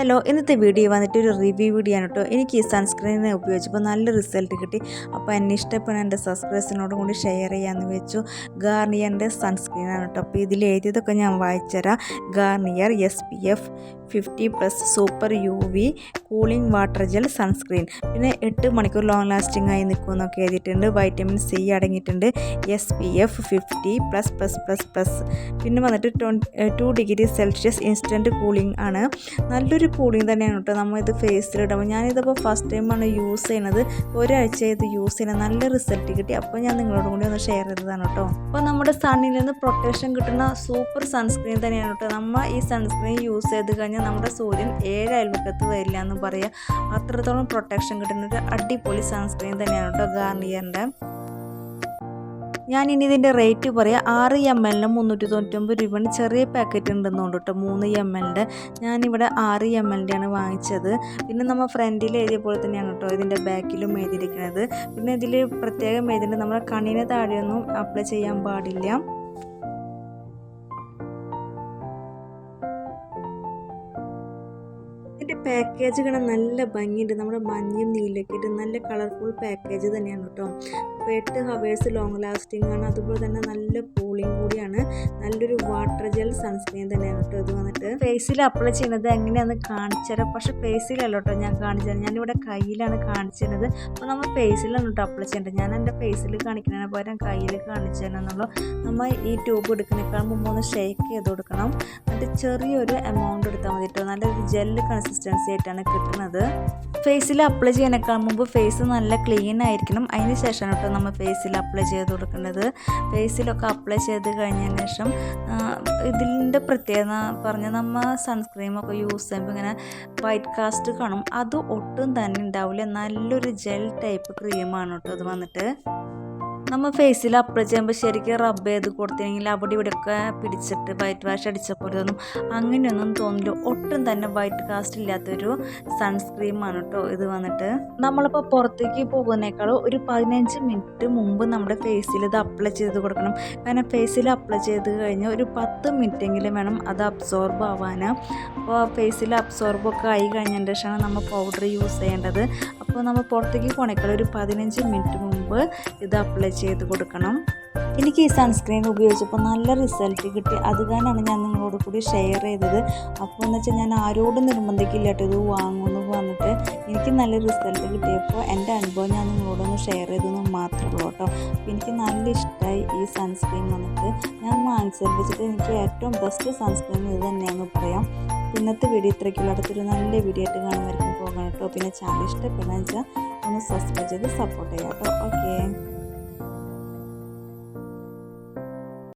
Hello ഇന്നത്തെ video വന്നിട്ട് ഒരു റിവ്യൂ വീഡിയോ ആണ് കേട്ടോ എനിക്ക് ഈ സൺസ്ക്രീൻ ഉപയോഗിച്ചപ്പോൾ നല്ല റിസൾട്ട് കിട്ടി. അപ്പോൾ എന്നെ ഇഷ്ടപ്പെടുന്ന എന്റെ സബ്സ്ക്രൈബേഴ്സിനോടും കൂടി ഷെയർ ചെയ്യാമെന്ന് വെച്ചു. ഗാർണിയറിന്റെ സൺസ്ക്രീനാണ് കേട്ടോ അപ്പോൾ ഇതിൽ എഴുതിയതൊക്കെ ഞാൻ വായിച്ചുതരാം Garnier S P F fifty plus super U V cooling water gel sunscreen പിന്നെ എട്ട് മണിക്കൂർ ലോങ് ലാസ്റ്റിംഗ് ആയി നിൽക്കുമെന്നൊക്കെ എഴുതിയിട്ടുണ്ട്. വൈറ്റമിൻ സി അടങ്ങിയിട്ടുണ്ട്. S P F fifty plus plus plus plus പിന്നെ വന്നിട്ട് twenty two degree Celsius instant cooling ആണ്. നല്ലൊരു കൂളിംഗ് തന്നെയാണ് കേട്ടോ നമ്മൾ ഇത് ഫേസിലിടുമ്പോൾ ഞാനിതിപ്പോൾ ഫസ്റ്റ് ടൈമാണ് യൂസ് ചെയ്യുന്നത്. ഒരാഴ്ച ഇത് യൂസ് ചെയ്യുന്നത്. നല്ല റിസൾട്ട് കിട്ടി. അപ്പോൾ ഞാൻ നിങ്ങളോടും കൂടി ഒന്ന് ഷെയർ ചെയ്തതാണ് കേട്ടോ. അപ്പോൾ നമ്മുടെ സണ്ണിൽ നിന്ന് പ്രൊട്ടക്ഷൻ കിട്ടുന്ന സൂപ്പർ സൺസ്ക്രീൻ തന്നെയാണ് കേട്ടോ. നമ്മൾ ഈ സൺസ്ക്രീൻ യൂസ് ചെയ്ത് കഴിഞ്ഞാൽ നമ്മുടെ സൂര്യൻ ഏഴ് അയൽവക്കത്ത് വരില്ല എന്ന് പറയുക അത്രത്തോളം പ്രൊട്ടക്ഷൻ കിട്ടുന്ന ഒരു അടിപൊളി സൺസ്ക്രീൻ തന്നെയാണ് കേട്ടോ ഗാർണിയറിന്റെ ഞാൻ ഇനി ഇതിന്റെ റേറ്റ് പറയാം. ആറ് എം എല്ലിന് മുന്നൂറ്റി തൊണ്ണൂറ്റൊമ്പത് രൂപയാണ് ചെറിയ പാക്കറ്റ് ഉണ്ടെന്നുണ്ട് കേട്ടോ. മൂന്ന് എം എല്ലിന്റെ ഞാനിവിടെ ആറ് എം എല്ലിന്റെയാണ് വാങ്ങിച്ചത്. പിന്നെ നമ്മൾ ഫ്രണ്ടിൽ എഴുതിയ പോലെ തന്നെയാണ് കേട്ടോ ഇതിന്റെ ബാക്കിലും എഴുതിയിരിക്കുന്നത്. പിന്നെ ഇതിൽ പ്രത്യേകം എഴുതിയിട്ടുണ്ട്. നമ്മുടെ കണ്ണിന് താഴെയൊന്നും അപ്ലൈ ചെയ്യാൻ പാടില്ല. പാക്കേജ് കാണാൻ നല്ല ഭംഗിയുണ്ട്. നമ്മുടെ മഞ്ഞയും നീലൊക്കെ ഇട്ട് നല്ല കളർഫുൾ പാക്കേജ് തന്നെയാണ് കേട്ടോ. എട്ട് ഹവേഴ്സ് ലോങ് ലാസ്റ്റിംഗ് ആണ്. അതുപോലെ തന്നെ നല്ല കൂളിംഗ് കൂടിയാണ്. നല്ലൊരു വാട്ടർ ജെൽ സൺസ്ക്രീൻ തന്നെയാണ് കേട്ടോ ഇത് വന്നിട്ട്. ഫേസിൽ അപ്ലൈ ചെയ്യുന്നത് എങ്ങനെയാണെന്ന് കാണിച്ചു തരാം. പക്ഷേ ഫേസിലല്ല കേട്ടോ ഞാൻ കാണിച്ചു തരാം. ഞാനിവിടെ കയ്യിലാണ് കാണിച്ചിരുന്നത് അപ്പോൾ നമ്മൾ ഫേസിലാണ് കേട്ടോ അപ്ലൈ ചെയ്യേണ്ടത്. ഞാൻ എന്റെ ഫേസിൽ കാണിക്കുന്നതിന് പകരം കയ്യിൽ കാണിച്ചു തരാമെന്നുള്ളൂ നമ്മൾ ഈ ട്യൂബ് എടുക്കുന്നതിനേക്കാൾ മുമ്പ് ഒന്ന് ഷേക്ക് ചെയ്ത് കൊടുക്കണം. എന്നിട്ട് ചെറിയൊരു എമൗണ്ട് എടുത്താൽ മതി കേട്ടോ നല്ലൊരു ജെല്ല് കൺസിസ്റ്റൻസി ആയിട്ടാണ് കിട്ടുന്നത്. ഫേസിൽ അപ്ലൈ ചെയ്യാനേക്കാൾ മുമ്പ് ഫേസ് നല്ല ക്ലീൻ ആയിരിക്കണം. അതിന് ശേഷമാണ് കേട്ടോ നമ്മൾ ഫേസിൽ അപ്ലൈ ചെയ്ത് കൊടുക്കേണ്ടത്. ഫേസിലൊക്കെ അപ്ലൈ ചെയ്ത് കഴിഞ്ഞതിന് ശേഷം ഇതിന്റെ പ്രത്യേകത പറഞ്ഞാൽ നമ്മൾ സൺസ്ക്രീമൊക്കെ യൂസ് ചെയ്യുമ്പോൾ ഇങ്ങനെ വൈറ്റ് കാസ്റ്റ് കാണും. അത് ഒട്ടും തന്നെ ഉണ്ടാവില്ല നല്ലൊരു ജെൽ ടൈപ്പ് ക്രീമാണ് കേട്ടോ അത് വന്നിട്ട്. നമ്മൾ ഫേസിൽ അപ്ലൈ ചെയ്യുമ്പോൾ ശരിക്കും റബ്ബ് ചെയ്ത് കൊടുത്തില്ലെങ്കിൽ അവിടെ ഇവിടെയൊക്കെ പിടിച്ചിട്ട് വൈറ്റ് വാഷ് അടിച്ച പോലെയൊന്നും അങ്ങനെയൊന്നും തോന്നില്ല. ഒട്ടും തന്നെ വൈറ്റ് കാസ്റ്റ് ഇല്ലാത്തൊരു സൺസ്ക്രീമാണ് കേട്ടോ ഇത് വന്നിട്ട്. നമ്മളിപ്പോൾ പുറത്തേക്ക് പോകുന്നേക്കാളും ഒരു പതിനഞ്ച് മിനിറ്റ് മുമ്പ് നമ്മുടെ ഫേസിൽ ഇത് അപ്ലൈ ചെയ്ത് കൊടുക്കണം. കാരണം ഫേസിൽ അപ്ലൈ ചെയ്ത് കഴിഞ്ഞാൽ ഒരു പത്ത് മിനിറ്റെങ്കിലും വേണം അത് അബ്സോർബ് ആവാൻ അപ്പോൾ ഫേസിൽ അബ്സോർബ് ഒക്കെ ആയി കഴിഞ്ഞതിന് ശേഷമാണ് നമ്മൾ പൗഡർ യൂസ് ചെയ്യേണ്ടത്. അപ്പോൾ നമ്മൾ പുറത്തേക്ക് പോകണേക്കാളും ഒരു പതിനഞ്ച് മിനിറ്റ് മുമ്പ് ഇത് അപ്ലൈ ചെയ്ത് കൊടുക്കണം. എനിക്ക് ഈ സൺസ്ക്രീൻ ഉപയോഗിച്ചപ്പോൾ നല്ല റിസൾട്ട് കിട്ടി. അത് കാരണമാണ് ഞാൻ നിങ്ങളോട് കൂടി ഷെയർ ചെയ്തത്. അപ്പോൾ എന്ന് വെച്ചാൽ ഞാൻ ആരോടും നിർബന്ധിക്കില്ല കേട്ടോ ഇത് വാങ്ങുമെന്ന് പറഞ്ഞിട്ട് എനിക്ക് നല്ല റിസൾട്ട് കിട്ടിയപ്പോൾ എന്റെ അനുഭവം ഞാൻ നിങ്ങളോടൊന്ന് ഷെയർ ചെയ്തെന്ന് മാത്രമേ ഉള്ളൂ കേട്ടോ. എനിക്ക് നല്ല ഇഷ്ടമായി ഈ സൺസ്ക്രീൻ വന്നിട്ട്. ഞാൻ വാങ്ങിച്ചത് വെച്ചിട്ട് എനിക്ക് ഏറ്റവും ബെസ്റ്റ് സൺസ്ക്രീൻ ഇത് തന്നെയാണെന്ന് പറയാം. ഇന്നത്തെ വീഡിയോ ഇത്രയ്ക്കുള്ള. അടുത്തൊരു നല്ല വീഡിയോ ആയിട്ട് കാണുമായിരിക്കും പോകണം കേട്ടോ. പിന്നെ ചാനൽ ഇഷ്ടപ്പെടുന്ന വെച്ചാൽ ഒന്ന് സബ്സ്ക്രൈബ് ചെയ്ത് സപ്പോർട്ട് ചെയ്യാം കേട്ടോ. ഓക്കെ